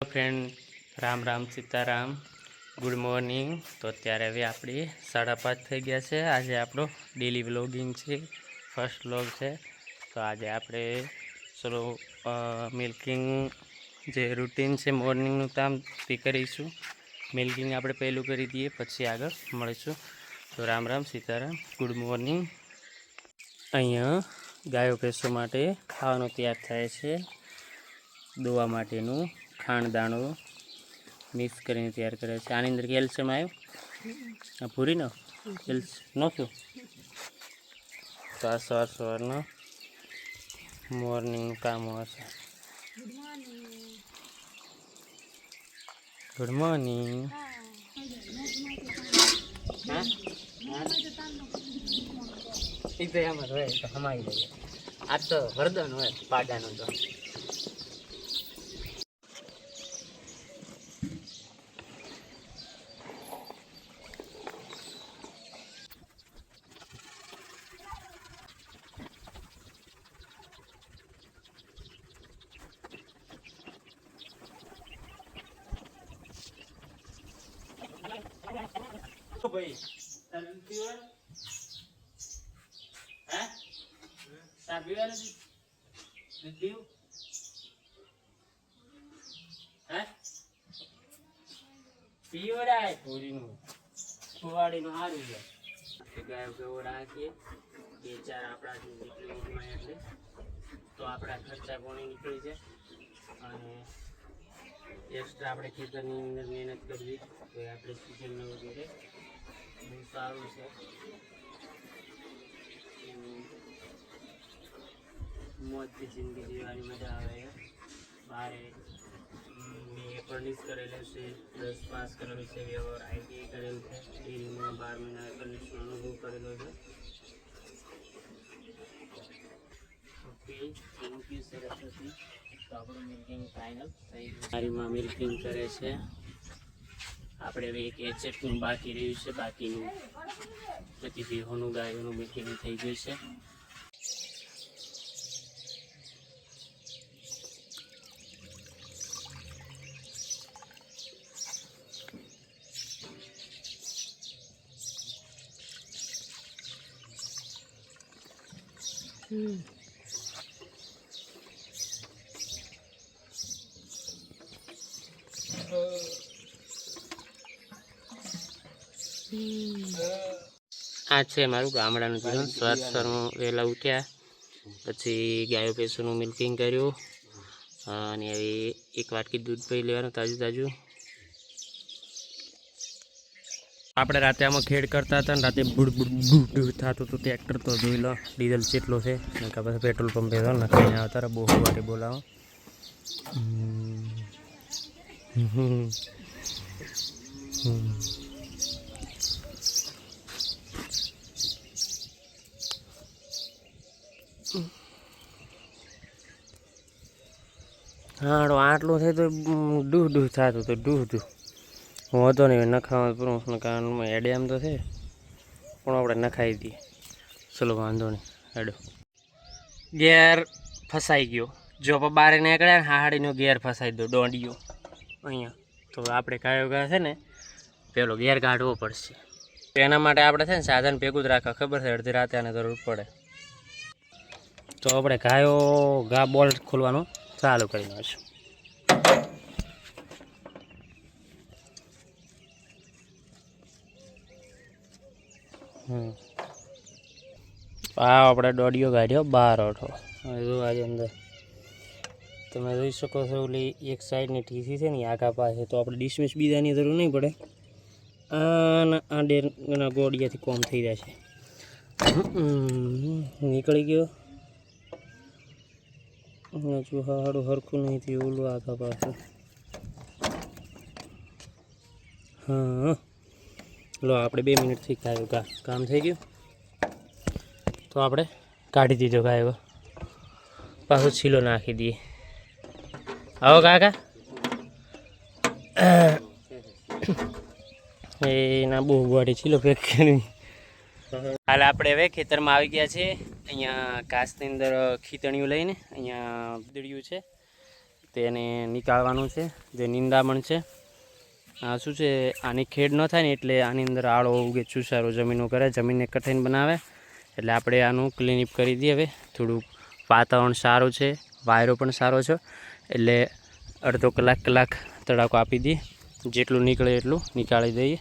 Friend Ram Ram Sitaram good morning તો અત્યારે હવે આપણી સાડા પાંચ થઈ ગયા છે. આજે આપણો ડેલી વ્લોગિંગ છે ફર્સ્ટ વ્લોગ છે. તો આજે આપણે ચલો મિલ્કિંગ જે રૂટીન છે મોર્નિંગનું કામ તે કરીશું. મિલ્કિંગ આપણે પહેલું કરી દઈએ, પછી આગળ મળીશું. તો રામ રામ સીતારામ ગુડ મોર્નિંગ અહીંયા ગાયો ભેંસો માટે ખાવાનું તૈયાર થાય છે. દોવા માટેનું ખાંડ દાણો મિક્સ કરીને તૈયાર કરે છે. આની અંદર કેલ્શિયમ આવ્યું? આ ભૂરીનો? કેલ્સ નહોતું તો આ સવાર સવારનો મોર્નિંગનું કામ હશે. ગુડ મોર્નિંગ એ હોય તો જાય. આ તો વરદાન હોય, પાડાનું તો. ભાઈ. તારે પીવાનું હે? તાર પીવાનું છે? પીવું હે? પીવડાય પૂરીનું કુવાડીનું સારું છે. ગાયો ગયો રાખીએ. બે ચાર આપણાથી નીકળી ઊંઘમાં એટલે. તો આપણા ખર્ચા કોની નીકળી જાય. અને એક્સ્ટ્રા આપણે ખેતરની અંદર મહેનત કરવી. તો આપણે સિઝનનો વગેરે બહુ સારું છે. મોજથી જિંદગી જીવવાની મજા આવે બારે મેં એપ્રન્ટિસ કરેલું છે. દસ પાસ કરેલું છે વ્યવહાર આઈટીઆઈ કરેલું છે. ડેરીમાં બાર મહિના એપ્રન્ટિસનો અનુભવ કરેલો છે. Okay thank you Saraswati. તો આપણું મિલ્કિંગ ફાઇનલ ગયું મારીમાં મિલ્કિંગ કરે છે. આપણે હવે એક એચએફનું બાકી રહ્યું છે, બાકીનું બધી બેહોનું ગાયોનું મિલ્કિંગ થઈ ગયું છે. આ છે મારું ગામડાનું જીવન. સ્વાદ સવારમાં વહેલા ઉઠ્યા. પછી ગાયો, ભેંસોનું મિલ્કિંગ કર્યું. અને હવે એક વાટકી દૂધ પી લેવાનું તાજું તાજું. આપણે રાતે આમાં ખેડ કરતા હતા ને રાતે બુડ બુડ બુડ થતું હતું. ટ્રેક્ટર તો જોઈ લો, ડીઝલ કેટલો છે. નકા પછી પેટ્રોલ પંપે તો નખાઈને આવતા રહે બહુ વારે બોલાવો. હમ. હાડો, આટલું થાય તો ડૂહ ડૂહ થતું તો ડૂહ ડૂહ. વાંધો નહીં નખાવા પૂરું કારણ એડે એમ તો છે. પણ આપણે નખાઈ દઈએ. ચલો, વાંધો નહીં, હેડો. ગેર ફસાઈ ગયો. જો બારે નીકળ્યા ને હાડીનો ગેર ફસાઈ દો, દોંડિયો. અહીંયા. તો આપણે કયો ગયા છે ને, પેલો ગેર કાઢવો પડશે. એના માટે આપણે છે ને સાધન ભેગું જ રાખવા, ખબર છે? અડધી રાતે આને જરૂર પડે. તો આપણે ગાયો ગા બોલ્ટ ખોલવાનું. ચાલુ કરી નાખશું. આ આપણે દોડિયો કાઢ્યો, બાર જો આજે અંદર. તમે જોઈ શકો છો, ઓલી એક સાઈડની ટીસી છે ને, આખા પાસે. તો આપણે ડિસમિસ બીજાની જરૂર નહીં પડે. આના આ ડેરના ગોડિયાથી કોમ થઈ જાય છે. નીકળી ગયો. હજુ હાડું હરખું નહીં થયું, ઓલું આગા પાછું હા. લો, આપણે બે મિનિટથી ગાયો કા કામ થઈ ગયું? તો આપણે કાઢી દીધો ગાયો. પાછો છીલો નાખી દઈએ. આવો કાકા. એના બહુ ગાડી છીલો પેક કરી હાલ આપણે હવે ખેતરમાં આવી ગયા છે અહીંયા કાચની અંદર ખીતણિયું લઈને અહીંયા દળિયું છે. તેને નીકાળવાનું છે. જે નિંદામણ છે. આ શું છે? આની ખેડ ન થાય ને એટલે આની અંદર આળો ઉગે, ચૂસારો જમીનો કરે, જમીનને કઠિન બનાવે. એટલે આપણે આનું ક્લીનઅપ કરી દઈએ હવે. થોડુંક વાતાવરણ સારું છે. વાયરો પણ સારો છે. એટલે અડધો કલાક કલાક તડાકો આપી દઈએ. જેટલું નીકળે એટલું નીકાળી દઈએ.